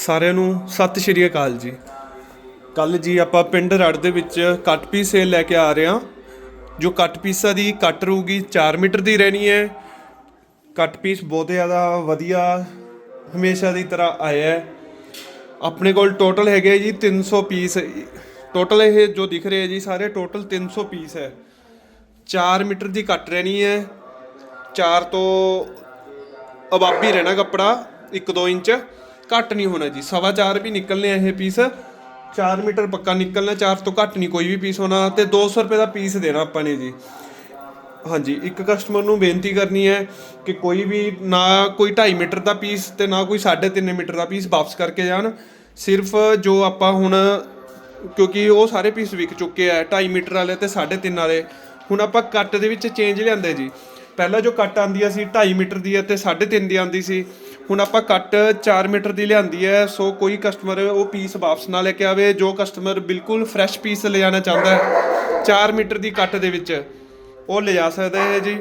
ਸਾਰਿਆਂ ਨੂੰ ਸਤਿ ਸ਼੍ਰੀ ਅਕਾਲ ਜੀ। ਕੱਲ ਜੀ ਆਪਾਂ ਪਿੰਡ ਰੜ ਦੇ ਵਿੱਚ ਕੱਟ ਪੀਸ ਸੇਲ ਲੈ ਕੇ ਆ ਰਹੇ ਹਾਂ। ਜੋ ਕੱਟ ਪੀਸਾਂ ਦੀ ਕੱਟ ਰਹੂਗੀ 4 ਮੀਟਰ ਦੀ ਰਹਿਣੀ ਹੈ। ਕੱਟ ਪੀਸ ਬਹੁਤ ਜ਼ਿਆਦਾ ਵਧੀਆ ਹਮੇਸ਼ਾ ਦੀ ਤਰ੍ਹਾਂ ਆਇਆ ਹੈ। ਆਪਣੇ ਕੋਲ ਟੋਟਲ ਹੈਗੇ ਜੀ 300 ਪੀਸ। ਟੋਟਲ ਇਹ ਜੋ ਦਿਖ ਰਹੇ ਜੀ ਸਾਰੇ ਟੋਟਲ 300 ਪੀਸ ਹੈ। 4 ਮੀਟਰ ਦੀ ਕੱਟ ਰਹਿਣੀ ਹੈ। 4 ਤੋਂ ਅਬਾਬੀ ਰਹਿਣਾ ਕੱਪੜਾ 1-2 ਇੰਚ। ਘੱਟ ਨਹੀਂ ਹੋਣਾ ਜੀ। ਸਵਾ ਚਾਰ ਵੀ ਨਿਕਲਨੇ ਆ ਇਹ ਪੀਸ 4 ਮੀਟਰ ਪੱਕਾ ਨਿਕਲਣਾ 4 ਤੋਂ ਘੱਟ ਨਹੀਂ ਕੋਈ ਵੀ ਪੀਸ ਹੋਣਾ ਤੇ 200 ਰੁਪਏ ਦਾ ਪੀਸ ਦੇਣਾ ਆਪਾਂ ਨੇ ਜੀ। ਹਾਂਜੀ, ਇੱਕ ਕਸਟਮਰ ਨੂੰ ਬੇਨਤੀ ਕਰਨੀ ਹੈ ਕਿ ਕੋਈ ਵੀ ਨਾ ਕੋਈ 2.5 ਮੀਟਰ ਦਾ ਪੀਸ ਤੇ ਨਾ ਕੋਈ 3.5 ਮੀਟਰ ਦਾ ਪੀਸ ਵਾਪਸ ਕਰਕੇ ਜਾਣ। ਸਿਰਫ ਜੋ ਆਪਾਂ ਹੁਣ, ਕਿਉਂਕਿ ਉਹ ਸਾਰੇ ਪੀਸ ਵਿਕ ਚੁੱਕੇ ਆ 2.5 ਮੀਟਰ ਵਾਲੇ ਤੇ 3.5 ਵਾਲੇ, ਹੁਣ ਆਪਾਂ ਕੱਟ ਦੇ ਵਿੱਚ ਚੇਂਜ ਲਿਆਂਦੇ ਜੀ। ਪਹਿਲਾਂ ਜੋ ਕੱਟ ਆਂਦੀ ਸੀ 2.5 ਮੀਟਰ ਦੀ ਹੈ ਤੇ 3.5 ਦੀ ਆਂਦੀ ਸੀ। ਹੁਣ ਆਪਾਂ ਕੱਟ 4 ਮੀਟਰ ਦੀ ਲਿਆਂਦੀ ਹੈ, ਸੋ ਕੋਈ ਕਸਟਮਰ ਉਹ ਪੀਸ ਵਾਪਸ ਨਾ ਲੈ ਕੇ ਆਵੇ, ਜੋ ਕਸਟਮਰ ਬਿਲਕੁਲ ਫਰੈਸ਼ ਪੀਸ ਲਿਆਣਾ ਚਾਹੁੰਦਾ ਹੈ 4 ਮੀਟਰ ਦੀ ਕੱਟ ਦੇ ਵਿੱਚ। ਉਹ ਲਿਜਾ ਸਕਦਾ ਹੈ ਜੀ।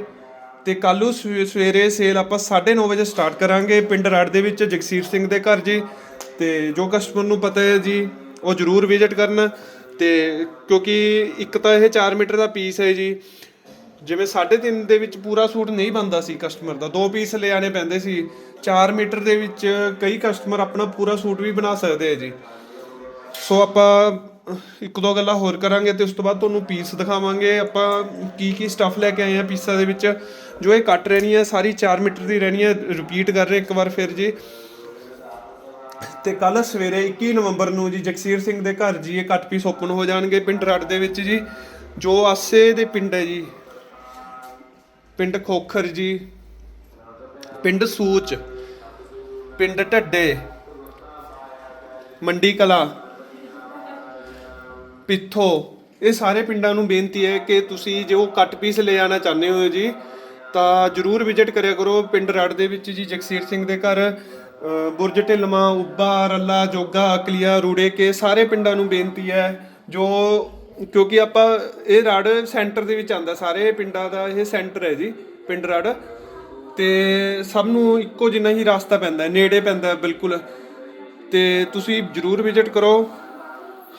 ਤੇ ਕੱਲ੍ਹ ਨੂੰ ਸਵੇ- ਸਵੇਰੇ ਸੇਲ ਆਪਾਂ 9:30 ਵਜੇ ਸਟਾਰਟ ਕਰਾਂਗੇ ਪਿੰਡ ਰੜ ਦੇ ਵਿੱਚ ਜਗਸੀਰ ਸਿੰਘ ਦੇ ਘਰ ਜੀ। ਤੇ ਜੋ ਕਸਟਮਰ ਨੂੰ ਪਤਾ ਹੈ ਜੀ, ਉਹ ਜਰੂਰ ਵਿਜ਼ਿਟ ਕਰਨ। ਤੇ ਕਿਉਂਕਿ ਇੱਕ ਤਾਂ ਇਹ 4 ਮੀਟਰ ਦਾ ਪੀਸ ਹੈ ਜੀ। ਜਿਵੇਂ 3.5 ਦੇ ਵਿੱਚ ਪੂਰਾ ਸੂਟ ਨਹੀਂ ਬੰਦਾ ਸੀ ਕਸਟਮਰ ਦਾ, ਦੋ ਪੀਸ ਲਿਆਣੇ ਪੈਂਦੇ ਸੀ 4 ਮੀਟਰ ਦੇ ਵਿੱਚ ਕਈ ਕਸਟਮਰ ਆਪਣਾ ਪੂਰਾ ਸੂਟ ਵੀ ਬਣਾ ਸਕਦੇ ਆ ਜੀ। ਸੋ ਆਪਾਂ ਇੱਕ ਦੋ ਗੱਲਾਂ ਹੋਰ ਕਰਾਂਗੇ ਤੇ ਉਸ ਤੋਂ ਬਾਅਦ ਤੁਹਾਨੂੰ ਪੀਸ ਦਿਖਾਵਾਂਗੇ, ਆਪਾਂ ਕੀ ਕੀ ਸਟੱਫ ਲੈ ਕੇ ਆਏ ਆ ਪੀਸਾਂ ਦੇ ਵਿੱਚ। ਜੋ ਇਹ ਕੱਟ ਰਹਿਣੀ ਹੈ ਸਾਰੀ 4 ਮੀਟਰ ਦੀ ਰਹਿਣੀ ਹੈ ਰਿਪੀਟ ਕਰ ਰਹੇ ਇੱਕ ਵਾਰ ਫਿਰ ਜੀ। ਤੇ ਕੱਲ ਸਵੇਰੇ 21 ਨਵੰਬਰ ਨੂੰ ਜੀ ਜਗਸੀਰ ਸਿੰਘ ਦੇ ਘਰ ਜੀ ਇਹ ਕੱਟ ਪੀਸ ਓਪਨ ਹੋ ਜਾਣਗੇ ਪਿੰਡ ਰੜ ਦੇ ਵਿੱਚ ਜੀ। ਜੋ ਆਸੇ ਦੇ ਪਿੰਡ ਹੈ ਜੀ ਪਿੰਡ ਖੋਖਰ ਜੀ, ਪਿੰਡ ਸੂਚ, ਪਿੰਡ ਢੱਡੇ, ਮੰਡੀ ਕਲਾ, ਪਿੱਥੋ। ਇਹ ਸਾਰੇ ਪਿੰਡਾਂ ਨੂੰ ਬੇਨਤੀ ਹੈ ਕਿ ਤੁਸੀਂ ਜੇ ਉਹ ਕੱਟ ਪੀਸ ਲੈ ਜਾਣਾ ਚਾਹੁੰਦੇ ਹੋ ਜੀ, ਤਾਂ ਜਰੂਰ ਵਿਜ਼ਿਟ ਕਰਿਆ ਕਰੋ ਪਿੰਡ ਰੜ ਦੇ ਵਿੱਚ ਜੀ, ਜਗਸੀਰ ਸਿੰਘ ਦੇ ਘਰ ਬੁਰਜ ਢਿਲਮਾ ਉੱਬਾ ਰੱਲਾ, ਜੋਗਾ, ਅਕਲੀਆ ਰੂੜੇ ਕੇ ਸਾਰੇ ਪਿੰਡਾਂ ਨੂੰ ਬੇਨਤੀ ਹੈ ਜੋ ਕਿਉਂਕਿ ਆਪਾਂ ਇਹ ਰੜ ਸੈਂਟਰ ਦੇ ਵਿੱਚ ਆਂਦਾ ਸਾਰੇ ਪਿੰਡਾਂ ਦਾ ਇਹ ਸੈਂਟਰ ਹੈ ਜੀ, ਪਿੰਡ ਰੜ। ਤੇ ਸਭ ਨੂੰ ਇੱਕੋ ਜਿੰਨਾ ਹੀ ਰਸਤਾ ਪੈਂਦਾ ਹੈ ਨੇੜੇ ਪੈਂਦਾ ਹੈ ਬਿਲਕੁਲ। ਤੇ ਤੁਸੀਂ ਜਰੂਰ ਵਿਜ਼ਿਟ ਕਰੋ।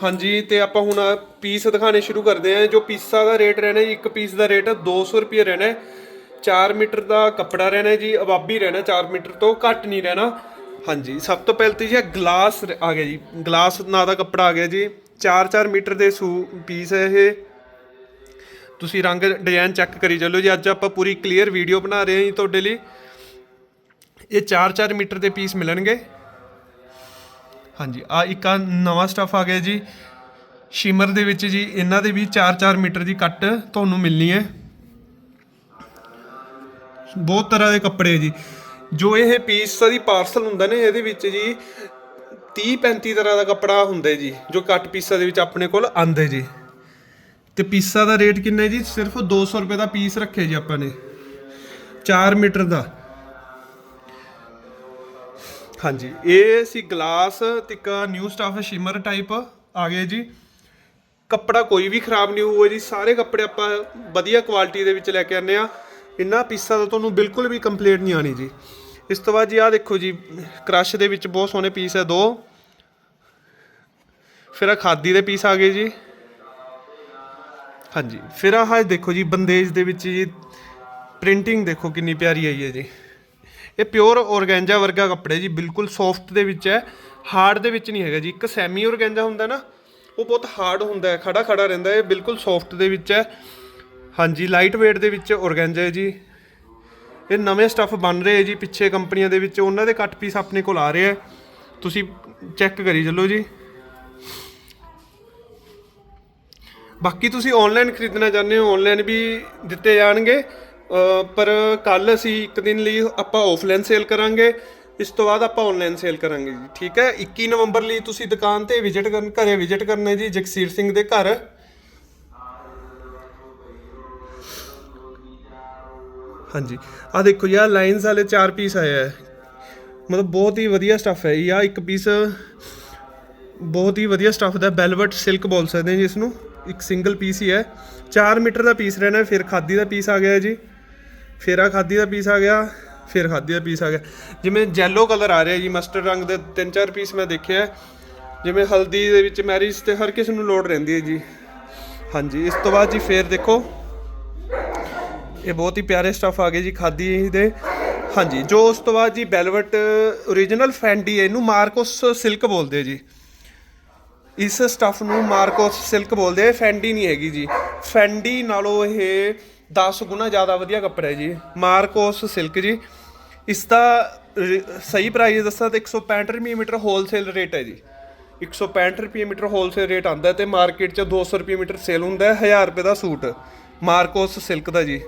ਹਾਂਜੀ, ਤੇ ਆਪਾਂ ਹੁਣ ਪੀਸ ਦਿਖਾਣੇ ਸ਼ੁਰੂ ਕਰਦੇ ਹਾਂ। ਜੋ ਪੀਸਾਂ ਦਾ ਰੇਟ ਰਹਿਣਾ ਜੀ, ਇੱਕ ਪੀਸ ਦਾ ਰੇਟ 200 ਰੁਪਏ ਰਹਿਣਾ ਹੈ। 4 ਮੀਟਰ ਦਾ ਕੱਪੜਾ ਰਹਿਣਾ ਜੀ ਅਬਾਬੀ ਰਹਿਣਾ 4 ਮੀਟਰ ਤੋਂ, ਘੱਟ ਨਹੀਂ ਰਹਿਣਾ। ਹਾਂਜੀ, ਸਭ ਤੋਂ ਪਹਿਲਾਂ ਤੇ ਜੀ ਗਲਾਸ ਆ ਗਿਆ ਜੀ, ਗਲਾਸ ਨਾਂ ਦਾ ਕੱਪੜਾ ਆ ਗਿਆ ਜੀ। 4-4 ਮੀਟਰ ਦੇ ਸੂ ਪੀਸ ਹੈ ਇਹ। ਤੁਸੀਂ ਰੰਗ ਡਿਜ਼ਾਈਨ ਚੈੱਕ ਕਰੀ ਚੱਲੋ ਜੀ। ਅੱਜ ਆਪਾਂ ਪੂਰੀ ਕਲੀਅਰ ਵੀਡੀਓ ਬਣਾ ਰਹੇ ਹਾਂ ਜੀ ਤੁਹਾਡੇ ਲਈ। ਇਹ 4-4 ਮੀਟਰ ਦੇ ਪੀਸ ਮਿਲਣਗੇ। ਹਾਂਜੀ ਆ ਇੱਕ ਆ ਨਵਾਂ ਸਟੱਫ ਆ ਗਿਆ ਜੀ। ਸ਼ਿਮਰ ਦੇ ਵਿੱਚ ਜੀ, ਇਹਨਾਂ ਦੇ ਵੀ 4-4 ਮੀਟਰ ਦੀ ਕੱਟ ਤੁਹਾਨੂੰ ਮਿਲਣੀ ਹੈ। ਬਹੁਤ ਤਰ੍ਹਾਂ ਦੇ ਕੱਪੜੇ ਜੀ। ਜੋ ਇਹ ਪੀਸ ਦੀ ਪਾਰਸਲ ਹੁੰਦਾ ਨੇ, ਇਹਦੇ ਵਿੱਚ ਜੀ 30 35 ਤਰ੍ਹਾਂ ਦਾ ਕੱਪੜਾ ਹੁੰਦਾ ਜੀ, ਜੋ ਕੱਟ ਪੀਸਾਂ ਦੇ ਵਿੱਚ ਆਪਣੇ ਕੋਲ ਆਂਦੇ ਜੀ। ਤੇ ਪੀਸਾਂ ਦਾ ਰੇਟ ਕਿੰਨਾ ਹੈ ਜੀ? ਸਿਰਫ 200 ਰੁਪਏ ਦਾ ਪੀਸ ਰੱਖਿਆ ਜੀ ਆਪਾਂ ਨੇ। 4 ਮੀਟਰ ਦਾ। ਹਾਂਜੀ, ਇਹ ਸੀ ਗਲਾਸ ਤੇ ਨਿਊ ਸਟਾਫ ਸ਼ਿਮਰ ਟਾਈਪ ਆ ਗਿਆ ਜੀ। ਕੱਪੜਾ ਕੋਈ ਵੀ ਖਰਾਬ ਨਹੀਂ ਹੋਊਗਾ ਜੀ, ਸਾਰੇ ਕੱਪੜੇ ਆਪਾਂ ਵਧੀਆ ਕੁਆਲਿਟੀ ਦੇ ਵਿੱਚ ਲੈ ਕੇ ਆਨੇ ਆ ਇੰਨਾ ਪੀਸਾਂ ਦਾ ਤੁਹਾਨੂੰ ਬਿਲਕੁਲ ਵੀ ਕੰਪਲੇਂਟ ਨਹੀਂ ਆਣੀ ਜੀ। ਇਸ ਤੋਂ ਬਾਅਦ ਜੀ ਆਹ ਦੇਖੋ ਜੀ, ਕ੍ਰਸ਼ ਦੇ ਵਿੱਚ ਬਹੁਤ ਸੋਹਣੇ ਪੀਸ ਹੈ ਦੋ। ਫਿਰ ਆ ਖਾਦੀ ਦੇ ਪੀਸ ਆ ਗਏ ਜੀ। ਹਾਂਜੀ, ਫਿਰ ਆਹ ਦੇਖੋ ਜੀ, ਬੰਦੇਜ ਦੇ ਵਿੱਚ ਜੀ, ਪ੍ਰਿੰਟਿੰਗ ਦੇਖੋ ਕਿੰਨੀ ਪਿਆਰੀ ਆਈ ਹੈ ਜੀ। ਇਹ ਪਿਓਰ ਔਰਗੈਂਜਾ ਵਰਗਾ ਕੱਪੜਾ ਜੀ, ਬਿਲਕੁਲ ਸੌਫਟ ਦੇ ਵਿੱਚ ਹੈ। ਹਾਰਡ ਦੇ ਵਿੱਚ ਨਹੀਂ ਹੈਗਾ ਜੀ, ਇੱਕ ਸੈਮੀ ਔਰਗੈਂਜਾ ਹੁੰਦਾ ਨਾ, ਉਹ ਬਹੁਤ ਹਾਰਡ ਹੁੰਦਾ ਹੈ ਖੜਾ ਖੜਾ ਰਹਿੰਦਾ ਹੈ ਬਿਲਕੁਲ ਸੌਫਟ ਦੇ ਵਿੱਚ ਹੈ। ਹਾਂਜੀ ਲਾਈਟ weight ਦੇ ਵਿੱਚ ਔਰਗੈਂਜਾ ਹੈ ਜੀ। ਇਹ ਨਵੇਂ ਸਟੱਫ ਬਣ ਰਹੇ ਜੀ, ਪਿੱਛੇ ਕੰਪਨੀਆਂ ਦੇ ਵਿੱਚ, ਉਹਨਾਂ ਦੇ ਕੱਟ ਪੀਸ ਆਪਣੇ ਕੋਲ ਆ ਰਹੇ ਹੈ ਤੁਸੀਂ ਚੈੱਕ ਕਰੀ ਚੱਲੋ ਜੀ। ਬਾਕੀ ਤੁਸੀਂ ਆਨਲਾਈਨ ਖਰੀਦਣਾ ਚਾਹੁੰਦੇ ਹੋ ਆਨਲਾਈਨ ਵੀ ਦਿੱਤੇ ਜਾਣਗੇ। ਪਰ ਕੱਲ ਅਸੀਂ ਇੱਕ ਦਿਨ ਲਈ ਆਪਾਂ ਆਫਲਾਈਨ ਸੇਲ ਕਰਾਂਗੇ। ਇਸ ਤੋਂ ਬਾਅਦ ਆਪਾਂ ਆਨਲਾਈਨ ਸੇਲ ਕਰਾਂਗੇ ਜੀ, ਠੀਕ ਹੈ? 21 ਨਵੰਬਰ ਲਈ ਤੁਸੀਂ ਦੁਕਾਨ ਤੇ ਵਿਜ਼ਿਟ ਕਰਨ, ਘਰੇ ਵਿਜ਼ਿਟ ਕਰਨਾ ਜੀ, ਜਗਸੀਰ ਸਿੰਘ ਦੇ ਘਰ। ਹਾਂਜੀ। ਆ ਦੇਖੋ ਯਾਰ ਲਾਈਨਸ ਵਾਲੇ ਚਾਰ ਪੀਸ ਆਏ ਹੈ ਮਤਲਬ ਬਹੁਤ ਹੀ ਵਧੀਆ ਸਟੱਫ ਹੈ। ਇਹ ਆ ਇੱਕ ਪੀਸ ਬਹੁਤ ਹੀ ਵਧੀਆ ਸਟੱਫ ਦਾ ਬੈਲਵਟ ਸਿਲਕ ਬੋਲ ਸਕਦੇ ਹਾਂ ਜੀ ਇਸ ਨੂੰ ਇੱਕ ਸਿੰਗਲ ਪੀਸ ਹੀ ਹੈ। 4 ਮੀਟਰ ਦਾ ਪੀਸ ਰਹਿਣਾ, ਫਿਰ ਖਾਦੀ ਦਾ ਪੀਸ ਆ ਗਿਆ ਜੀ। ਫਿਰ ਆ ਖਾਦੀ ਦਾ ਪੀਸ ਆ ਗਿਆ, ਫਿਰ ਖਾਦੀ ਦਾ ਪੀਸ ਆ ਗਿਆ। ਜਿਵੇਂ ਜੈਲੋ ਕਲਰ ਆ ਰਿਹਾ ਜੀ ਮਸਟਰਡ ਰੰਗ ਦੇ ਤਿੰਨ ਚਾਰ ਪੀਸ ਮੈਂ ਦੇਖਿਆ। ਜਿਵੇਂ ਹਲਦੀ ਦੇ ਵਿੱਚ ਮੈਰਿਜ ਤੇ ਹਰ ਕਿਸੇ ਨੂੰ ਲੋੜ ਰਹਿੰਦੀ ਹੈ ਜੀ। ਹਾਂਜੀ, ਇਸ ਤੋਂ ਬਾਅਦ ਜੀ ਫੇਰ ਦੇਖੋ। ਇਹ ਬਹੁਤ ਹੀ ਪਿਆਰੇ ਸਟਫ ਆ ਗਏ ਜੀ ਖਾਦੀ ਦੇ। ਹਾਂਜੀ, ਜੋ ਉਸ ਤੋਂ ਬਾਅਦ ਜੀ ਬੈਲਵਟ origignal ਫੈਂਡੀ ਇਹਨੂੰ ਮਾਰਕੋਸ ਸਿਲਕ ਬੋਲਦੇ ਜੀ। ਇਸ ਸਟਫ ਨੂੰ ਮਾਰਕੋਸ ਸਿਲਕ ਬੋਲਦੇ ਆ ਫੈਂਡੀ ਨਹੀਂ ਹੈਗੀ ਜੀ। ਫੈਂਡੀ ਨਾਲੋਂ ਇਹ 10 ਗੁਣਾ ਜ਼ਿਆਦਾ ਵਧੀਆ ਕੱਪੜਾ ਹੈ ਜੀ। ਮਾਰਕੋਸ ਸਿਲਕ ਜੀ। ਇਸ ਦਾ ਸਹੀ ਪ੍ਰਾਈਸ ਦੱਸਾਂ ਤਾਂ 165 ਰੁਪਏ ਮੀਟਰ ਹੋਲਸੇਲ ਰੇਟ ਹੈ ਜੀ। 165 ਰੁਪਏ ਮੀਟਰ ਹੋਲਸੇਲ ਰੇਟ ਆਂਦਾ ਤੇ ਮਾਰਕੀਟ 'ਚ 200 ਰੁਪਏ ਮੀਟਰ ਸੇਲ ਹੁੰਦਾ ਹੈ 1000 ਰੁਪਏ ਦਾ ਸੂਟ ਮਾਰਕੋਸ ਸਿਲਕ ਦਾ ਜੀ।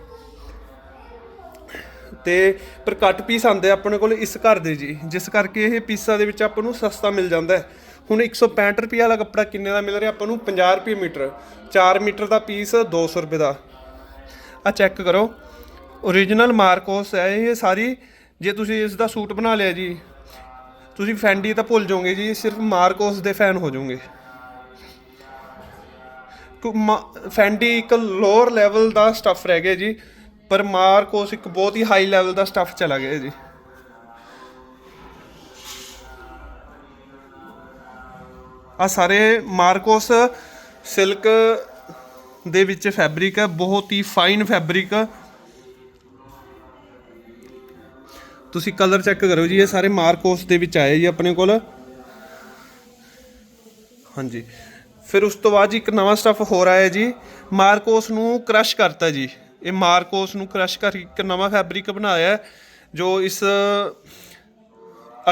ਤੇ ਪਰ ਘੱਟ ਪੀਸ ਆਉਂਦੇ ਆਪਣੇ ਕੋਲ ਇਸ ਘਰ ਦੇ ਜੀ, ਜਿਸ ਕਰਕੇ ਇਹ ਪੀਸਾਂ ਦੇ ਵਿੱਚ ਆਪਾਂ ਨੂੰ ਸਸਤਾ ਮਿਲ ਜਾਂਦਾ ਹੈ। ਹੁਣ 165 ਰੁਪਏ ਵਾਲਾ ਕੱਪੜਾ ਕਿੰਨੇ ਦਾ ਮਿਲ ਰਿਹਾ? ਆਪਾਂ ਨੂੰ 50 ਰੁਪਏ ਮੀਟਰ। 4 ਮੀਟਰ ਦਾ ਪੀਸ 200 ਰੁਪਏ ਦਾ। ਆ ਚੈੱਕ ਕਰੋ। Origignal ਮਾਰਕੋਸ ਹੈ ਇਹ ਸਾਰੀ। ਜੇ ਤੁਸੀਂ ਇਸ ਦਾ ਸੂਟ ਬਣਾ ਲਿਆ ਜੀ, ਤੁਸੀਂ ਫੈਂਡੀ ਤਾਂ ਭੁੱਲ ਜਾਓਗੇ ਜੀ, ਸਿਰਫ ਮਾਰਕੋਸ ਦੇ ਫੈਨ ਹੋ ਜਾਓਗੇ। ਕੁ- ਮਾ- ਫੈਂਡੀ ਇੱਕ ਲੋਅਰ ਲੈਵਲ ਦਾ ਸਟੱਫ ਰਹਿ ਗਿਆ ਜੀ। ਪਰ ਮਾਰਕੋਸ ਇੱਕ ਬਹੁਤ ਹੀ ਹਾਈ ਲੈਵਲ ਦਾ ਸਟੱਫ ਚਲਾ ਗਿਆ ਜੀ। ਆ ਸਾਰੇ ਮਾਰਕੋਸ ਸਿਲਕ ਦੇ ਵਿੱਚ ਫੈਬਰਿਕ ਹੈ, ਬਹੁਤ ਹੀ ਫਾਈਨ ਫੈਬਰਿਕ ਤੁਸੀਂ ਕਲਰ ਚੈੱਕ ਕਰੋ ਜੀ, ਇਹ ਸਾਰੇ ਮਾਰਕੋਸ ਦੇ ਵਿੱਚ ਆਏ ਜੀ ਆਪਣੇ ਕੋਲ। ਹਾਂਜੀ। ਫਿਰ ਉਸ ਤੋਂ ਬਾਅਦ ਜੀ ਇੱਕ ਨਵਾਂ ਸਟੱਫ ਹੋਰ ਆਇਆ ਜੀ ਮਾਰਕੋਸ ਨੂੰ ਕ੍ਰਸ਼ ਕਰਤਾ ਜੀ। ਇਹ ਮਾਰਕੋਸ ਨੂੰ ਕ੍ਰਸ਼ ਕਰ ਇੱਕ ਨਵਾਂ ਫੈਬਰਿਕ ਬਣਾਇਆ ਜੋ ਇਸ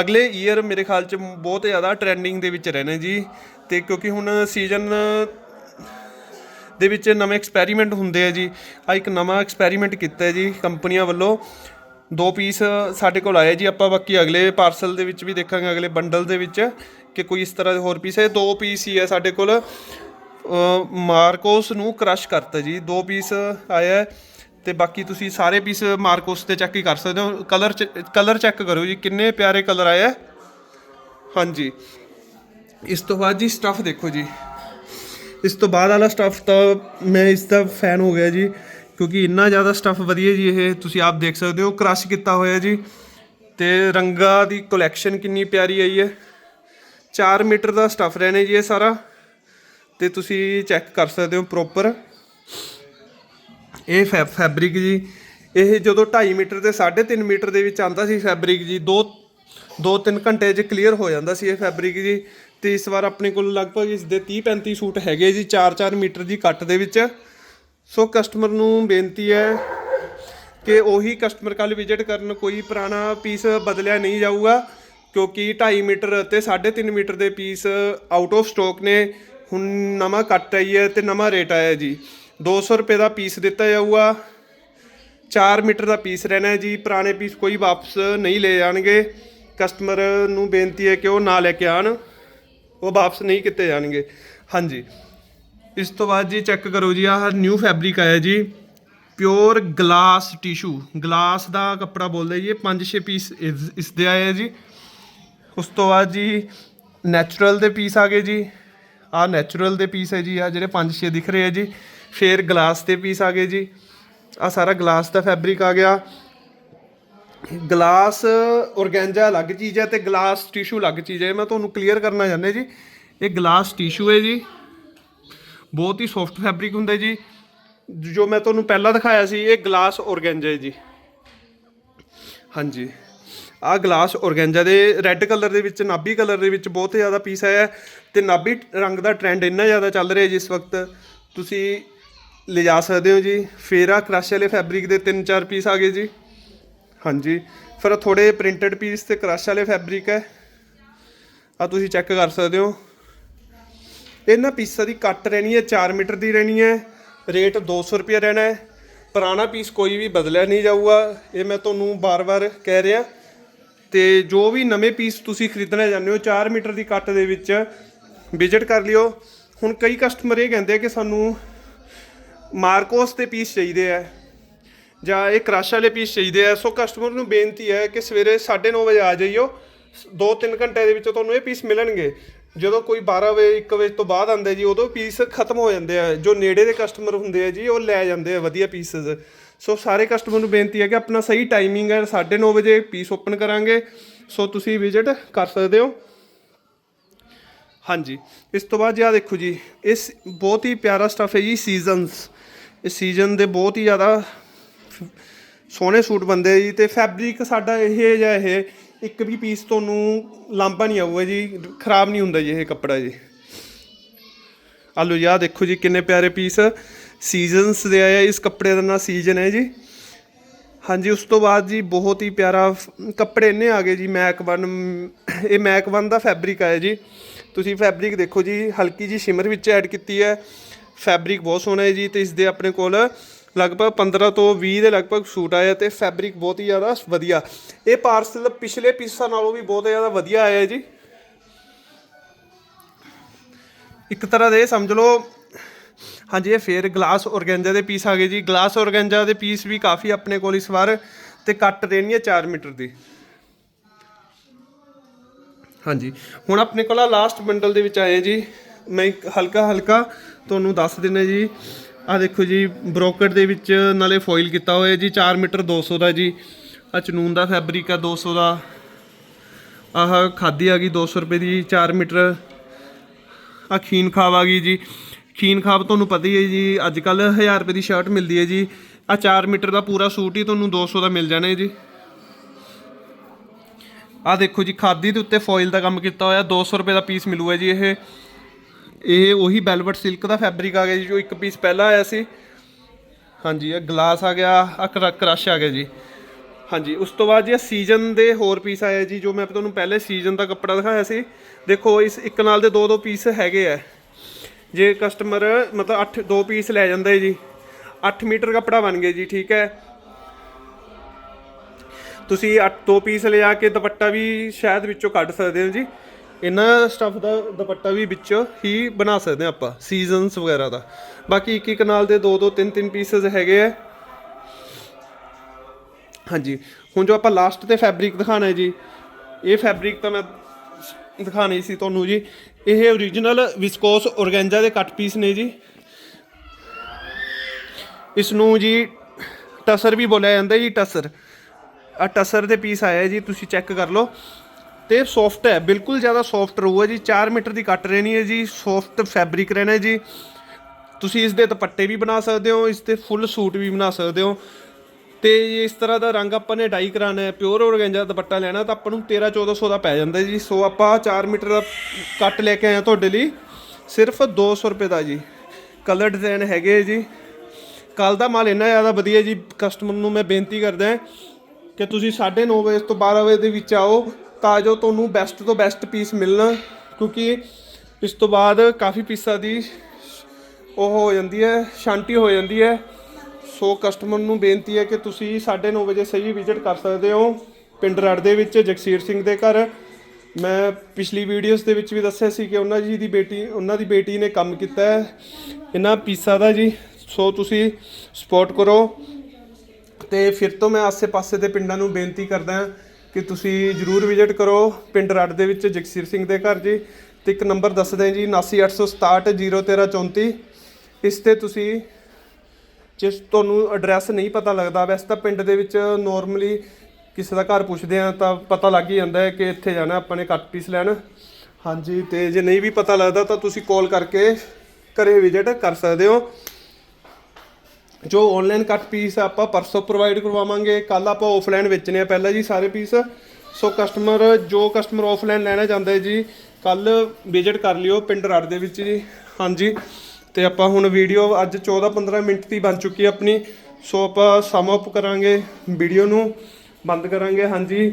ਅਗਲੇ ਈਅਰ ਮੇਰੇ ਖਿਆਲ ਚ ਬਹੁਤ ਜ਼ਿਆਦਾ ਟ੍ਰੈਂਡਿੰਗ ਦੇ ਵਿੱਚ ਰਹਿਣਾ ਜੀ। ਤੇ ਕਿਉਂਕਿ ਹੁਣ ਸੀਜ਼ਨ ਦੇ ਵਿੱਚ ਨਵੇਂ ਐਕਸਪੈਰੀਮੈਂਟ ਹੁੰਦੇ ਆ ਜੀ। ਆ ਇੱਕ ਨਵਾਂ ਐਕਸਪੈਰੀਮੈਂਟ ਕੀਤਾ ਹੈ ਜੀ ਕੰਪਨੀਆਂ ਵੱਲੋਂ। ਦੋ ਪੀਸ ਸਾਡੇ ਕੋਲ ਆਏ ਜੀ, ਆਪਾਂ ਬਾਕੀ ਅਗਲੇ ਪਾਰਸਲ ਦੇ ਵਿੱਚ ਵੀ ਦੇਖਾਂਗੇ, ਅਗਲੇ ਬੰਡਲ ਦੇ ਵਿੱਚ, ਕਿ ਕੋਈ ਇਸ ਤਰ੍ਹਾਂ ਦੇ ਹੋਰ ਪੀਸ ਹੈ। ਦੋ ਪੀਸ ਹੀ ਹੈ ਸਾਡੇ ਕੋਲ। ਮਾਰਕੋਸ ਨੂੰ ਕ੍ਰਸ਼ ਕਰਤਾ ਜੀ। ਦੋ ਪੀਸ ਆਇਆ ਹੈ ਤੇ ਬਾਕੀ ਤੁਸੀਂ ਸਾਰੇ ਪੀਸ ਮਾਰਕੋਸ ਤੇ ਚੈੱਕ ਹੀ ਕਰ ਸਕਦੇ ਹੋ। ਕਲਰ ਕਲਰ ਚੈੱਕ ਕਰੋ ਜੀ। ਕਿੰਨੇ ਪਿਆਰੇ ਕਲਰ ਆਏ ਹੈ। ਹਾਂਜੀ। ਇਸ ਤੋਂ ਬਾਅਦ ਜੀ ਸਟੱਫ ਦੇਖੋ ਜੀ। ਇਸ ਤੋਂ ਬਾਅਦ ਵਾਲਾ ਸਟੱਫ ਤਾਂ ਮੈਂ ਇਸ ਦਾ ਫੈਨ ਹੋ ਗਿਆ ਜੀ। ਕਿਉਂਕਿ ਇੰਨਾ ਜ਼ਿਆਦਾ ਸਟੱਫ ਵਧੀਆ ਜੀ ਇਹ। ਤੁਸੀਂ ਆਪ ਦੇਖ ਸਕਦੇ ਹੋ ਕ੍ਰਸ਼ ਕੀਤਾ ਹੋਇਆ ਜੀ। ਤੇ ਰੰਗਾਂ ਦੀ ਕਲੈਕਸ਼ਨ ਕਿੰਨੀ ਪਿਆਰੀ ਆਈ ਹੈ। 4 ਮੀਟਰ ਦਾ ਸਟੱਫ ਰਹਿਣਾ ਜੀ ਇਹ ਸਾਰਾ। ਤੇ ਤੁਸੀਂ ਚੈੱਕ ਕਰ ਸਕਦੇ ਹੋ ਪ੍ਰੋਪਰ ਇਹ ਫੈ- ਫੈਬਰਿਕ ਜੀ, ਇਹ ਜਦੋਂ 2.5 ਮੀਟਰ ਤੇ 3.5 ਮੀਟਰ ਦੇ ਵਿੱਚ ਆਂਦਾ ਸੀ ਫੈਬਰਿਕ ਜੀ, ਦੋ ਦੋ ਤਿੰਨ ਘੰਟੇ 'ਚ ਕਲੀਅਰ ਹੋ ਜਾਂਦਾ ਸੀ ਇਹ ਫੈਬਰਿਕ ਜੀ। ਤੇ ਇਸ ਵਾਰ ਆਪਣੇ ਕੋਲ ਲਗਭਗ ਇਸ ਦੇ 30 35 ਸੂਟ ਹੈਗੇ ਜੀ 4-4 ਮੀਟਰ ਦੀ ਕੱਟ ਦੇ ਵਿੱਚ। ਸੋ ਕਸਟਮਰ ਨੂੰ ਬੇਨਤੀ ਹੈ ਕਿ ਉਹੀ ਕਸਟਮਰ ਕੱਲ ਵਿਜ਼ਿਟ ਕਰਨ, ਕੋਈ ਪੁਰਾਣਾ ਪੀਸ ਬਦਲਿਆ ਨਹੀਂ ਜਾਊਗਾ, ਕਿਉਂਕਿ 2.5 ਮੀਟਰ ਅਤੇ 3.5 ਮੀਟਰ ਦੇ ਪੀਸ ਆਊਟ ਆਫ ਸਟਾਕ ਨੇ। ਹੁਣ ਨਵਾਂ ਕੱਟ ਆਈ ਹੈ ਤੇ ਨਵਾਂ ਰੇਟ ਆਇਆ ਜੀ। 200 ਰੁਪਏ ਦਾ ਪੀਸ ਦਿੱਤਾ ਜਾਊਗਾ। 4 ਮੀਟਰ ਦਾ ਪੀਸ ਰਹਿਣਾ ਹੈ ਜੀ। ਪੁਰਾਣੇ ਪੀਸ ਕੋਈ ਵਾਪਸ ਨਹੀਂ ਲੈ ਜਾਣਗੇ। ਕਸਟਮਰ ਨੂੰ ਬੇਨਤੀ ਹੈ ਕਿ ਉਹ ਨਾ ਲੈ ਕੇ ਆਣ ਉਹ ਵਾਪਸ ਨਹੀਂ ਕੀਤੇ ਜਾਣਗੇ। ਹਾਂਜੀ। ਇਸ ਤੋਂ ਬਾਅਦ ਜੀ ਚੈੱਕ ਕਰੋ ਜੀ, ਆਹ ਨਿਊ ਫੈਬਰਿਕ ਆਇਆ ਜੀ। ਪਿਓਰ ਗਲਾਸ ਟਿਸ਼ੂ ਗਲਾਸ ਦਾ ਕੱਪੜਾ ਬੋਲਦੇ ਜੀ, ਇਹ 5-6 ਪੀਸ ਇਸ ਇਸ ਦੇ ਆਏ ਆ ਜੀ। ਉਸ ਤੋਂ ਬਾਅਦ ਜੀ ਨੈਚੁਰਲ ਦੇ ਪੀਸ ਆ ਗਏ ਜੀ। ਆਹ ਨੈਚੁਰਲ ਦੇ ਪੀਸ ਹੈ ਜੀ ਆ ਜਿਹੜੇ 5-6 ਦਿਖ ਰਹੇ ਹੈ ਜੀ। ਫਿਰ ਗਲਾਸ ਦੇ ਪੀਸ ਆ ਗਏ ਜੀ। ਆ ਸਾਰਾ ਗਲਾਸ ਦਾ ਫੈਬਰਿਕ ਆ ਗਿਆ। ਗਲਾਸ ਔਰਗੈਂਜਾ ਅਲੱਗ ਚੀਜ਼ ਹੈ ਤੇ ਗਲਾਸ ਟਿਸ਼ੂ ਅਲੱਗ ਚੀਜ਼ ਹੈ। ਮੈਂ ਤੁਹਾਨੂੰ ਕਲੀਅਰ ਕਰਨਾ ਚਾਹੁੰਦਾ ਜੀ। ਇਹ ਗਲਾਸ ਟਿਸ਼ੂ ਹੈ ਜੀ। ਬਹੁਤ ਹੀ ਸੌਫਟ ਫੈਬਰਿਕ ਹੁੰਦਾ ਜੀ। ਜੋ ਮੈਂ ਤੁਹਾਨੂੰ ਪਹਿਲਾਂ ਦਿਖਾਇਆ ਸੀ, ਇਹ ਗਲਾਸ ਔਰਗੈਂਜਾ ਹੈ ਜੀ। ਹਾਂਜੀ। ਆਹ ਗਲਾਸ ਔਰਗੈਂਜਾ ਦੇ ਰੈੱਡ ਕਲਰ ਦੇ ਵਿੱਚ, ਨਾਭੀ ਕਲਰ ਦੇ ਵਿੱਚ ਬਹੁਤ ਜ਼ਿਆਦਾ ਪੀਸ ਆਇਆ ਹੈ ਤੇ ਨਾਭੀ ਰੰਗ ਦਾ ਟ੍ਰੈਂਡ ਇੰਨਾ ਜ਼ਿਆਦਾ ਚੱਲ ਰਿਹਾ ਜਿਸ ਵਕਤ ਤੁਸੀਂ ਲਿਜਾ ਸਕਦੇ ਹੋ ਜੀ। ਫੇਰਾ ਕ੍ਰਸ਼ ਵਾਲੇ ਫੈਬਰਿਕ ਦੇ ਤਿੰਨ ਚਾਰ ਪੀਸ ਆ ਗਏ ਜੀ। ਹਾਂਜੀ, ਫਿਰ ਥੋੜੇ ਪ੍ਰਿੰਟਡ ਪੀਸ ਤੇ ਕ੍ਰਸ਼ ਵਾਲੇ ਫੈਬਰਿਕ ਹੈ। ਆ ਤੁਸੀਂ ਚੈੱਕ ਕਰ ਸਕਦੇ ਹੋ। ਇਹਨਾਂ ਪੀਸਾਂ ਦੀ ਕੱਟ ਰਹਿਣੀ ਹੈ 4 ਮੀਟਰ ਦੀ ਰਹਿਣੀ ਹੈ ਰੇਟ 200 ਰੁਪਏ ਰਹਿਣਾ ਹੈ। ਪੁਰਾਣਾ ਪੀਸ ਕੋਈ ਵੀ ਬਦਲਿਆ ਨਹੀਂ ਜਾਊਗਾ। ਇਹ ਮੈਂ ਤੁਹਾਨੂੰ ਬਾਰ-ਬਾਰ ਕਹਿ ਰਿਹਾ। ਤੇ ਜੋ ਵੀ ਨਵੇਂ ਪੀਸ ਤੁਸੀਂ ਖਰੀਦਣਾ ਚਾਹੁੰਦੇ ਹੋ 4 ਮੀਟਰ ਦੀ ਕੱਟ ਦੇ ਵਿੱਚ ਵਿਜ਼ਿਟ ਕਰ ਲਿਓ। ਹੁਣ ਕਈ ਕਸਟਮਰ ਇਹ ਕਹਿੰਦੇ ਕਿ ਸਾਨੂੰ ਮਾਰਕੋਸ ਦੇ ਪੀਸ ਚਾਹੀਦੇ ਆ, ਜਾਂ ਇਹ ਕਰਾਸ਼ ਵਾਲੇ ਪੀਸ ਚਾਹੀਦੇ ਆ। ਸੋ ਕਸਟਮਰ ਨੂੰ ਬੇਨਤੀ ਹੈ ਕਿ ਸਵੇਰੇ 9:30 ਵਜੇ ਆ ਜਾਈਓ। 2-3 ਘੰਟੇ ਦੇ ਵਿੱਚ ਤੁਹਾਨੂੰ ਇਹ ਪੀਸ ਮਿਲਣਗੇ। ਜਦੋਂ ਕੋਈ 12 ਵਜੇ 1 ਵਜੇ ਤੋਂ ਬਾਅਦ ਆਉਂਦੇ ਜੀ, ਉਦੋਂ ਪੀਸ ਖਤਮ ਹੋ ਜਾਂਦੇ ਆ। ਜੋ ਨੇੜੇ ਦੇ ਕਸਟਮਰ ਹੁੰਦੇ ਆ ਜੀ, ਉਹ ਲੈ ਜਾਂਦੇ ਆ ਵਧੀਆ ਪੀਸਸ ਸੋ ਸਾਰੇ ਕਸਟਮਰ ਨੂੰ ਬੇਨਤੀ ਹੈ ਕਿ ਆਪਣਾ ਸਹੀ ਟਾਈਮਿੰਗ ਹੈ 9:30 ਵਜੇ ਪੀਸ ਓਪਨ ਕਰਾਂਗੇ। ਸੋ ਤੁਸੀਂ ਵਿਜ਼ਿਟ ਕਰ ਸਕਦੇ ਹੋ। ਹਾਂਜੀ, ਇਸ ਤੋਂ ਬਾਅਦ ਜੀ ਦੇਖੋ ਜੀ, ਇਸ ਬਹੁਤ ਹੀ ਪਿਆਰਾ ਸਟਫ ਹੈ ਜੀ ਸੀਜ਼ਨਸ ਇਸ ਸੀਜ਼ਨ ਦੇ ਬਹੁਤ ਹੀ ਜ਼ਿਆਦਾ ਸੋਹਣੇ ਸੂਟ ਬੰਦੇ ਜੀ, ਤੇ ਫੈਬਰਿਕ ਸਾਡਾ ਇਹ ਜਿਹਾ ਇਹ, ਇੱਕ ਵੀ ਪੀਸ ਤੁਹਾਨੂੰ ਲਾਂਬਾ ਨਹੀਂ ਆਊਗਾ ਜੀ, ਖਰਾਬ ਨਹੀਂ ਹੁੰਦਾ ਜੀ ਇਹ ਕੱਪੜਾ ਜੀ। ਆਲੂ ਯਾ ਦੇਖੋ ਜੀ ਕਿੰਨੇ ਪਿਆਰੇ ਪੀਸ ਸੀਜ਼ਨਸ ਦੇ ਆਇਆ ਇਸ ਕੱਪੜੇ ਦਾ ਨਾਂ ਸੀਜ਼ਨ ਹੈ ਜੀ। ਹਾਂਜੀ, ਉਸ ਤੋਂ ਬਾਅਦ ਜੀ ਬਹੁਤ ਹੀ ਪਿਆਰਾ ਕੱਪੜੇ ਇੰਨੇ ਆ ਗਏ ਜੀ ਮੈਕ 1 ਇਹ ਮੈਕ 1 ਦਾ ਫੈਬਰਿਕ ਆਇਆ ਜੀ। ਤੁਸੀਂ ਫੈਬਰਿਕ ਦੇਖੋ ਜੀ, ਹਲਕੀ ਜੀ ਸ਼ਿਮਰ ਵਿੱਚ ਐਡ ਕੀਤੀ ਹੈ। ਫੈਬਰਿਕ ਬਹੁਤ ਸੋਹਣਾ ਹੈ ਜੀ ਤੇ ਇਸ ਦੇ ਆਪਣੇ ਕੋਲ ਲਗਭਗ 15 ਤੋਂ 20 ਦੇ ਲਗਭਗ ਸੂਟ ਆਏ ਆ ਤੇ ਫੈਬਰਿਕ ਬਹੁਤ ਹੀ ਜ਼ਿਆਦਾ ਵਧੀਆ। ਇਹ ਪਾਰਸਲ ਪਿਛਲੇ ਪੀਸਾਂ ਨਾਲੋਂ ਵੀ ਬਹੁਤ ਜ਼ਿਆਦਾ ਵਧੀਆ ਆਇਆ ਜੀ। ਇੱਕ ਤਰ੍ਹਾਂ ਦੇ ਸਮਝ ਲਓ ਹਾਂਜੀ, ਇਹ ਫੇਰ ਗਲਾਸ ਔਰਗੈਂਜਾ ਦੇ ਪੀਸ ਆ ਗਏ ਜੀ। ਗਲਾਸ ਔਰਗੈਂਜਾ ਦੇ ਪੀਸ ਵੀ ਕਾਫੀ ਆਪਣੇ ਕੋਲ ਇਸ ਵਾਰ ਤੇ ਕੱਟ ਦੇਣੀ ਹੈ 4 ਮੀਟਰ ਦੀ। ਹਾਂਜੀ, ਹੁਣ ਆਪਣੇ ਕੋਲ ਆ ਲਾਸਟ ਬੰਡਲ ਦੇ ਵਿੱਚ ਆਏ ਜੀ। ਮੈਂ ਹਲਕਾ ਹਲਕਾ ਤੁਹਾਨੂੰ ਦੱਸ ਦਿੰਦਾ ਜੀ। ਆ ਦੇਖੋ ਜੀ ਬ੍ਰੋਕਟ ਦੇ ਵਿੱਚ ਨਾਲੇ ਫੋਇਲ ਕੀਤਾ ਹੋਇਆ ਜੀ 4 ਮੀਟਰ 200 ਦਾ ਜੀ। ਆ ਚਨੂਨ ਦਾ ਫੈਬਰਿਕ ਆ 200 ਦਾ। ਆਹ ਖਾਦੀ ਆ ਗਈ 200 ਰੁਪਏ ਦੀ 4 ਮੀਟਰ। ਆ ਖੀਨ ਖਾਵਾ ਗਈ ਜੀ। ਖੀਨ ਖਾਬ ਤੁਹਾਨੂੰ ਪਤਾ ਹੀ ਹੈ ਜੀ ਅੱਜ ਕੱਲ 1000 ਰੁਪਏ ਦੀ ਸ਼ਰਟ ਮਿਲਦੀ ਹੈ ਜੀ। ਆ 4 ਮੀਟਰ ਦਾ ਪੂਰਾ ਸੂਟ ਹੀ ਤੁਹਾਨੂੰ 200 ਦਾ ਮਿਲ ਜਾਣਾ ਹੈ ਜੀ। ਆ ਦੇਖੋ ਜੀ, ਖਾਦੀ ਦੇ ਉੱਤੇ ਫੋਇਲ ਦਾ ਕੰਮ ਕੀਤਾ ਹੋਇਆ 200 ਰੁਪਏ ਦਾ ਪੀਸ ਮਿਲੂਗਾ ਜੀ ਇਹ। ਇਹ ਉਹੀ ਬੈਲਵਟ ਸਿਲਕ ਦਾ ਫੈਬਰਿਕ ਆ ਗਿਆ ਜੀ, ਜੋ ਇੱਕ ਪੀਸ ਪਹਿਲਾਂ ਆਇਆ ਸੀ। ਹਾਂਜੀ, ਇਹ ਗਲਾਸ ਆ ਗਿਆ ਆ ਕ੍ਰਸ਼ ਆ ਗਿਆ ਜੀ। ਹਾਂਜੀ, ਉਸ ਤੋਂ ਬਾਅਦ ਜੀ ਸੀਜ਼ਨ ਦੇ ਹੋਰ ਪੀਸ ਆਏ ਜੀ, ਜੋ ਮੈਂ ਤੁਹਾਨੂੰ ਪਹਿਲੇ ਸੀਜ਼ਨ ਦਾ ਕੱਪੜਾ ਦਿਖਾਇਆ ਸੀ। ਦੇਖੋ, ਇਸ ਇੱਕ ਨਾਲ ਦੇ ਦੋ ਦੋ ਪੀਸ ਹੈਗੇ ਆ। ਜੇ ਕਸਟਮਰ ਮਤਲਬ 8 ਦੋ ਪੀਸ ਲੈ ਜਾਂਦਾ ਹੈ ਜੀ 8 ਮੀਟਰ ਕੱਪੜਾ ਬਣ ਗਿਆ ਜੀ, ਠੀਕ ਹੈ। ਤੁਸੀਂ 8 ਦੋ ਪੀਸ ਲਿਆ ਕੇ ਦੁਪੱਟਾ ਵੀ ਸ਼ਾਇਦ ਵਿੱਚੋਂ ਕੱਢ ਸਕਦੇ ਹੋ ਜੀ। ਇਹਨਾਂ ਸਟਫ ਦਾ ਦੁਪੱਟਾ ਵੀ ਵਿੱਚੋਂ ਹੀ ਬਣਾ ਸਕਦੇ ਹਾਂ ਆਪਾਂ ਸੀਜ਼ਨਸ ਵਗੈਰਾ ਦਾ। ਬਾਕੀ ਇੱਕ ਇੱਕ ਨਾਲ ਦੇ ਦੋ ਦੋ, ਤਿੰਨ ਤਿੰਨ ਪੀਸਸ ਹੈਗੇ ਆ। ਹਾਂਜੀ, ਹੁਣ ਜੋ ਆਪਾਂ ਲਾਸਟ ਤੇ ਫੈਬਰਿਕ ਦਿਖਾਣਾ ਹੈ ਜੀ, ਇਹ ਫੈਬਰਿਕ ਤਾਂ ਮੈਂ ਦਿਖਾਣੀ ਸੀ ਤੁਹਾਨੂੰ ਜੀ। ਇਹ origignal ਵਿਸਕੋਸ ਔਰਗੈਂਜਾ ਦੇ ਕੱਟ ਪੀਸ ਨੇ ਜੀ। ਇਸ ਨੂੰ ਜੀ ਟਸਰ ਵੀ ਬੋਲਿਆ ਜਾਂਦਾ ਜੀ, ਟਸਰ। ਆ ਟਸਰ ਦੇ ਪੀਸ ਆਇਆ ਜੀ, ਤੁਸੀਂ ਚੈੱਕ ਕਰ ਲਓ। ਤੇ ਸੌਫਟ ਹੈ, ਬਿਲਕੁਲ ਜ਼ਿਆਦਾ ਸੌਫਟ ਰਹੂਗਾ ਜੀ। 4 ਮੀਟਰ ਦੀ ਕੱਟ ਰਹਿਣੀ ਹੈ ਜੀ ਸੌਫਟ ਫੈਬਰਿਕ ਰਹਿਣਾ ਜੀ। ਤੁਸੀਂ ਇਸ ਦੇ ਦੁਪੱਟੇ ਵੀ ਬਣਾ ਸਕਦੇ ਹੋ ਇਸ ਤੇ ਫੁੱਲ ਸੂਟ ਵੀ ਬਣਾ ਸਕਦੇ ਹੋ। ਤੇ ਇਸ ਤਰ੍ਹਾਂ ਦਾ ਰੰਗ ਆਪਾਂ ਨੇ ਡਾਈ ਕਰਾਣਾ ਹੈ ਪਿਓਰ ਔਰਗੈਂਜਾ ਦੁਪੱਟਾ ਲੈਣਾ, ਤਾਂ ਆਪਾਂ ਨੂੰ 13 1400 ਦਾ ਪੈ ਜਾਂਦਾ ਜੀ। ਸੋ ਆਪਾਂ 4 ਮੀਟਰ ਦਾ ਕੱਟ ਲੈ ਕੇ ਆਏ ਹਾਂ ਤੁਹਾਡੇ ਲਈ। ਸਿਰਫ 200 ਰੁਪਏ ਦਾ ਜੀ। ਕਲਰ ਡਿਜ਼ਾਈਨ ਹੈਗੇ ਜੀ। ਕੱਲ ਦਾ ਮਾਲ ਇੰਨਾ ਜ਼ਿਆਦਾ ਵਧੀਆ ਜੀ ਕਸਟਮਰ ਨੂੰ ਮੈਂ ਬੇਨਤੀ ਕਰਦਾ ਕਿ ਤੁਸੀਂ 9:30 ਵਜੇ ਤੋਂ 12 ਵਜੇ ਦੇ ਵਿੱਚ ਆਓ, ਤਾਂ ਜੋ ਤੁਹਾਨੂੰ ਬੈਸਟ ਤੋਂ ਬੈਸਟ ਪੀਸ ਮਿਲਣ, ਕਿਉਂਕਿ ਇਸ ਤੋਂ ਬਾਅਦ ਕਾਫੀ ਪੀਸਾਂ ਦੀ ਉਹ ਹੋ ਜਾਂਦੀ ਹੈ, ਸ਼ਾਂਤੀ ਹੋ ਜਾਂਦੀ ਹੈ। ਸੋ ਕਸਟਮਰ ਨੂੰ ਬੇਨਤੀ ਹੈ ਕਿ ਤੁਸੀਂ 9:30 ਵਜੇ ਸਹੀ ਵਿਜ਼ਿਟ ਕਰ ਸਕਦੇ ਹੋ ਪਿੰਡ ਰੜ ਦੇ ਵਿੱਚ, ਜਗਸੀਰ ਸਿੰਘ ਦੇ ਘਰ। ਮੈਂ ਪਿਛਲੀ ਵੀਡੀਓਜ਼ ਦੇ ਵਿੱਚ ਵੀ ਦੱਸਿਆ ਸੀ ਕਿ ਉਹਨਾਂ ਜੀ ਦੀ ਬੇਟੀ, ਉਹਨਾਂ ਦੀ ਬੇਟੀ ਨੇ ਕੰਮ ਕੀਤਾ ਹੈ। ਇਹਨਾਂ ਪੀਸਾ ਦਾ ਜੀ, ਸੋ ਤੁਸੀਂ ਸਪੋਰਟ ਕਰੋ। ਤੇ ਫਿਰ ਤੋਂ ਮੈਂ ਆਸੇ-ਪਾਸੇ ਦੇ ਪਿੰਡਾਂ ਨੂੰ ਬੇਨਤੀ ਕਰਦਾ ਹਾਂ ਕਿ ਤੁਸੀਂ ਜਰੂਰ ਵਿਜ਼ਿਟ ਕਰੋ ਪਿੰਡ ਰੜ ਦੇ ਵਿੱਚ, ਜਗਸੀਰ ਸਿੰਘ ਦੇ ਘਰ ਜੀ। ਤੇ ਇੱਕ ਨੰਬਰ ਦੱਸਦੇ ਜੀ 7986601334 ਇਸ ਤੇ ਤੁਸੀਂ ਜੇ ਤੁਹਾਨੂੰ ਐਡਰੈਸ ਨਹੀਂ ਪਤਾ ਲੱਗਦਾ। ਵੈਸੇ ਤਾਂ ਪਿੰਡ ਦੇ ਵਿੱਚ ਨੋਰਮਲੀ ਕਿਸੇ ਦਾ ਘਰ ਪੁੱਛਦੇ ਆ ਤਾਂ ਪਤਾ ਲੱਗ ਹੀ ਜਾਂਦਾ ਹੈ ਕਿ ਇੱਥੇ ਜਾਣਾ, ਆਪਾਂ ਨੇ ਕੱਟ ਪੀਸ ਲੈਣ। ਹਾਂਜੀ, ਤੇ ਜੇ ਨਹੀਂ ਵੀ ਪਤਾ ਲੱਗਦਾ ਤਾਂ ਤੁਸੀਂ ਕਾਲ ਕਰਕੇ ਘਰੇ ਵਿਜ਼ਿਟ ਕਰ ਸਕਦੇ ਹੋ। ਜੋ ਆਨਲਾਈਨ ਕੱਟ ਪੀਸ ਆਪਾਂ ਪਰਸੋਂ ਪ੍ਰੋਵਾਈਡ ਕਰਵਾਵਾਂਗੇ। ਕੱਲ ਆਪਾਂ ਆਫਲਾਈਨ ਵੇਚਣੇ ਆ ਪਹਿਲਾਂ ਜੀ ਸਾਰੇ ਪੀਸ ਸੋ ਕਸਟਮਰ ਜੋ ਕਸਟਮਰ ਆਫਲਾਈਨ ਲੈਣਾ ਚਾਹੁੰਦਾ ਹੈ ਜੀ ਕੱਲ ਵਿਜ਼ਿਟ ਕਰ ਲਿਓ ਪਿੰਡ ਰੜ ਦੇ ਵਿੱਚ ਜੀ। ਹਾਂਜੀ। ਤੇ ਆਪਾਂ ਹੁਣ ਵੀਡੀਓ ਅੱਜ 14 15 ਮਿੰਟ ਦੀ ਬਣ ਚੁੱਕੀ ਹੈ ਆਪਣੀ। ਸੋ ਆਪਾਂ ਸਮ ਅਪ ਕਰਾਂਗੇ ਵੀਡੀਓ ਨੂੰ, ਬੰਦ ਕਰਾਂਗੇ, ਹਾਂਜੀ।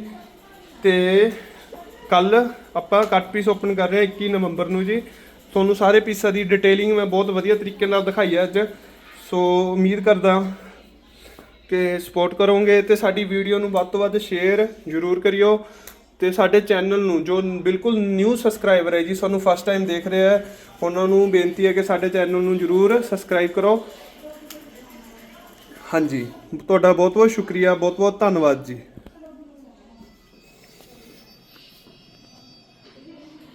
ਤੇ ਕੱਲ ਆਪਾਂ ਕੱਟ ਪੀਸ ਓਪਨ ਕਰ ਰਹੇ ਹਾਂ 21 ਨਵੰਬਰ ਨੂੰ ਜੀ। ਤੁਹਾਨੂੰ ਸਾਰੇ ਪੀਸਾਂ ਦੀ ਡਿਟੇਲਿੰਗ ਮੈਂ ਬਹੁਤ ਵਧੀਆ ਤਰੀਕੇ ਨਾਲ ਦਿਖਾਈ ਹੈ ਅੱਜ। ਸੋ ਉਮੀਦ ਕਰਦਾ ਕਿ ਸਪੋਰਟ ਕਰੋਗੇ ਤੇ ਸਾਡੀ ਵੀਡੀਓ ਨੂੰ ਵੱਧ ਤੋਂ ਵੱਧ ਸ਼ੇਅਰ ਜ਼ਰੂਰ ਕਰਿਓ। ਤੇ ਸਾਡੇ ਚੈਨਲ ਨੂੰ, ਜੋ ਬਿਲਕੁਲ ਨਿਊ ਸਬਸਕ੍ਰਾਈਬਰ ਹੈ ਜੀ, ਸਾਨੂੰ ਫਸਟ ਟਾਈਮ ਦੇਖ ਰਿਹਾ ਹੈ, ਉਹਨਾਂ ਨੂੰ ਬੇਨਤੀ ਹੈ ਕਿ ਸਾਡੇ ਚੈਨਲ ਨੂੰ ਜ਼ਰੂਰ ਸਬਸਕ੍ਰਾਈਬ ਕਰੋ। ਹਾਂਜੀ, ਤੁਹਾਡਾ ਬਹੁਤ ਬਹੁਤ ਸ਼ੁਕਰੀਆ ਬਹੁਤ ਬਹੁਤ ਧੰਨਵਾਦ ਜੀ।